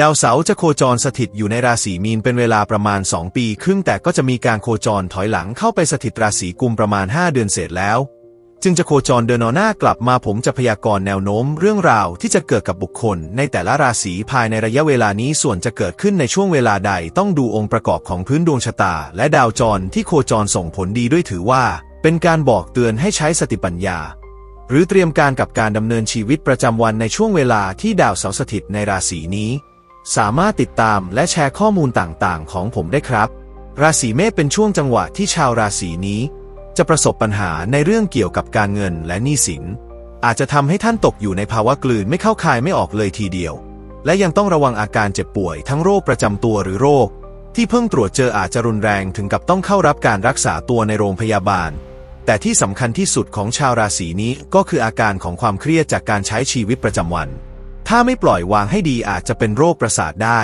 ดาวเสาร์จะโคจรสถิตอยู่ในราศีมีนเป็นเวลาประมาณ 2 ปี ครึ่งแต่ก็จะมีการโคจรถอยหลังเข้าไปสถิตราศีกุมประมาณ 5 เดือนเศษแล้ว จึงจะโคจรเดินหน้ากลับมาผมจะพยากรณ์แนวโน้มเรื่องราวที่จะเกิดกับบุคคล ในแต่ละราศีภายในระยะเวลานี้ส่วนจะเกิดขึ้นในช่วงเวลาใดต้องดูองค์ประกอบของพื้นดวงชะตา และดาวจรที่โคจรส่งผลดีด้วยถือว่า เป็นการบอกเตือนให้ใช้สติปัญญาหรือเตรียมการกับการดำเนินชีวิตประจำวันในช่วงเวลาที่ดาวเสาร์สถิตในราศีนี้ สามารถติดตามและแชร์ข้อมูลต่างๆ ของผมได้ครับ ราศีเมษเป็นช่วงจังหวะที่ชาวราศีนี้ จะประสบปัญหาในเรื่องเกี่ยวกับการเงินและหนี้สิน อาจจะทำให้ท่านตกอยู่ในภาวะกลืนไม่เข้าคายไม่ออกเลยทีเดียว และยังต้องระวังอาการเจ็บป่วยทั้งโรคประจำตัวหรือโรค ที่เพิ่งตรวจเจออาจจะรุนแรงถึงกับต้องเข้ารับการรักษาตัวในโรงพยาบาล แต่ที่สำคัญที่สุดของชาวราศีนี้ก็คืออาการของความเครียดจากการใช้ชีวิตประจำวัน ถ้าไม่ปล่อยวางให้ดีอาจจะเป็นโรคประสาทได้